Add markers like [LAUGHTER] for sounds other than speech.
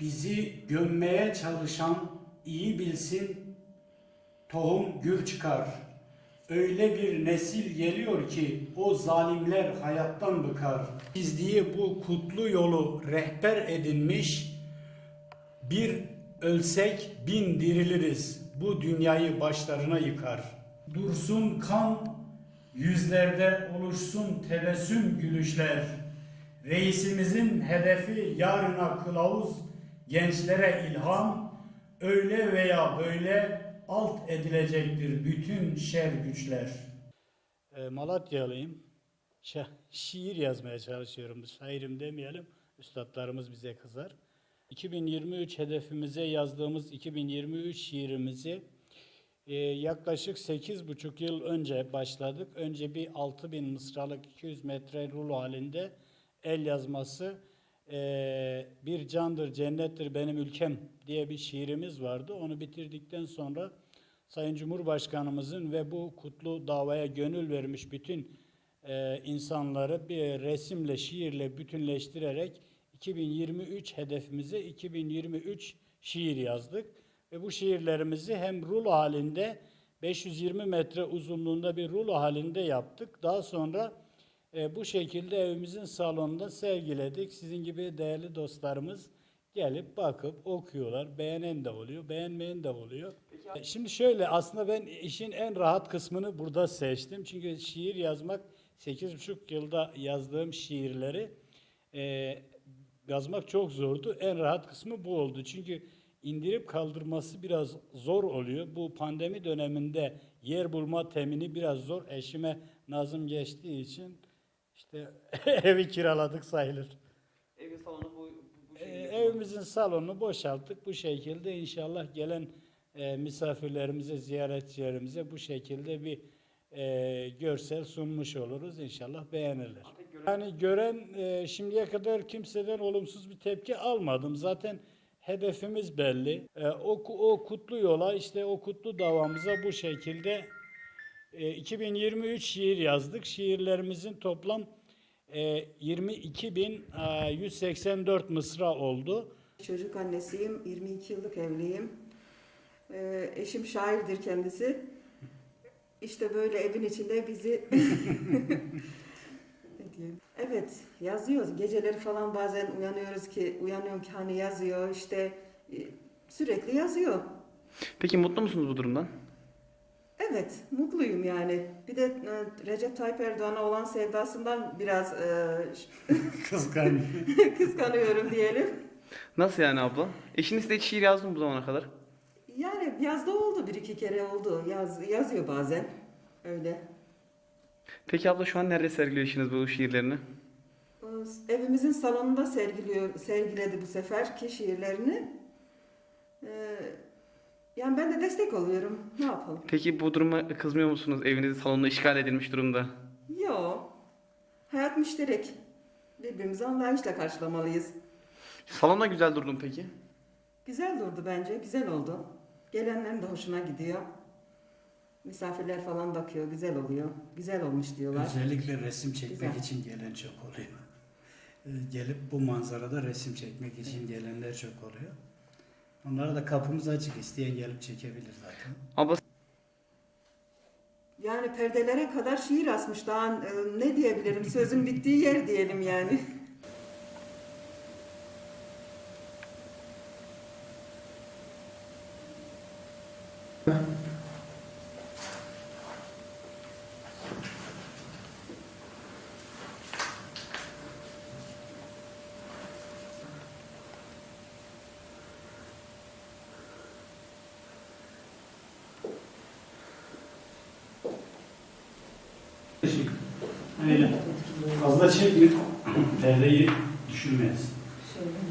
Bizi gömmeye çalışan iyi bilsin, tohum gür çıkar. Öyle bir nesil geliyor ki o zalimler hayattan bıkar. Bizdiği bu kutlu yolu rehber edinmiş, bir ölsek bin diriliriz. Bu dünyayı başlarına yıkar. Dursun kan, yüzlerde oluşsun tebessüm gülüşler. Reisimizin hedefi yarına kılavuz, gençlere ilham, öyle veya böyle alt edilecektir bütün şer güçler. E, Malatyalıyım. Şa- şiir yazmaya çalışıyorum. Şairim demeyelim. Üstadlarımız bize kızar. 2023 hedefimize yazdığımız 2023 şiirimizi e, yaklaşık 8,5 yıl önce başladık. Önce bir 6000 mısralık 200 metre rulo halinde el yazması e, bir candır cennettir benim ülkem diye bir şiirimiz vardı. Onu bitirdikten sonra Sayın Cumhurbaşkanımızın ve bu kutlu davaya gönül vermiş bütün e, insanları bir resimle, şiirle bütünleştirerek 2023 hedefimize 2023 şiir yazdık. Ve bu şiirlerimizi hem rulo halinde 520 metre uzunluğunda bir rulo halinde yaptık. Daha sonra e, bu şekilde evimizin salonunda sergiledik. Sizin gibi değerli dostlarımız gelip bakıp okuyorlar. Beğenen de oluyor, beğenmeyen de oluyor. E, Şimdi şöyle aslında ben işin en rahat kısmını burada seçtim. Çünkü şiir yazmak 8,5 yılda yazdığım şiirleri e, yazmak çok zordu. En rahat kısmı bu oldu. Çünkü indirip kaldırması biraz zor oluyor. Bu pandemi döneminde yer bulma temini biraz zor. Eşime Nazım geçtiği için işte [LAUGHS] evi kiraladık sayılır. Evin salonu bu, bu, Ee, şekilde. evimizin salonunu boşalttık. Bu şekilde inşallah gelen e, misafirlerimize, ziyaretçilerimize bu şekilde bir e, görsel sunmuş oluruz. İnşallah beğenirler. Yani gören e, şimdiye kadar kimseden olumsuz bir tepki almadım. Zaten hedefimiz belli. E, o, o kutlu yola işte o kutlu davamıza bu şekilde e, 2023 şiir yazdık. Şiirlerimizin toplam e, 22.184 mısra oldu. Çocuk annesiyim, 22 yıllık evliyim. Eşim şairdir kendisi. İşte böyle evin içinde bizi... [LAUGHS] Evet, yazıyoruz. Geceleri falan bazen uyanıyoruz ki, uyanıyorum ki hani yazıyor, işte e, sürekli yazıyor. Peki mutlu musunuz bu durumdan? Evet, mutluyum yani. Bir de e, Recep Tayyip Erdoğan'a olan sevdasından biraz e, [LAUGHS] Kıskanç. [LAUGHS] kıskanıyorum diyelim. Nasıl yani abla? Eşiniz de hiç şiir yazdı mı bu zamana kadar? Yani yazda oldu bir iki kere oldu. Yaz, yazıyor bazen. Öyle. Peki abla şu an nerede sergiliyor eşiniz bu şiirlerini? Evimizin salonunda sergiliyor, sergiledi bu seferki şiirlerini. Ee, yani ben de destek oluyorum. Ne yapalım? Peki bu duruma kızmıyor musunuz? Evinizi salonunu işgal edilmiş durumda. Yo. Hayat müşterek. Birbirimizi anlayışla karşılamalıyız. Salonda güzel durdum peki. Güzel durdu bence. Güzel oldu. Gelenlerin de hoşuna gidiyor. Misafirler falan bakıyor. Güzel oluyor. Güzel olmuş diyorlar. Özellikle resim çekmek Güzel. için gelen çok oluyor. Ee, Gelip bu manzarada resim çekmek için gelenler çok oluyor. Onlara da kapımız açık. isteyen gelip çekebilir zaten. Abla Yani perdelere kadar şiir asmış. Daha e, ne diyebilirim? Sözün bittiği yer diyelim yani. [LAUGHS] Öyle. Fazla çekme. Perdeyi düşürmez. Şöyle.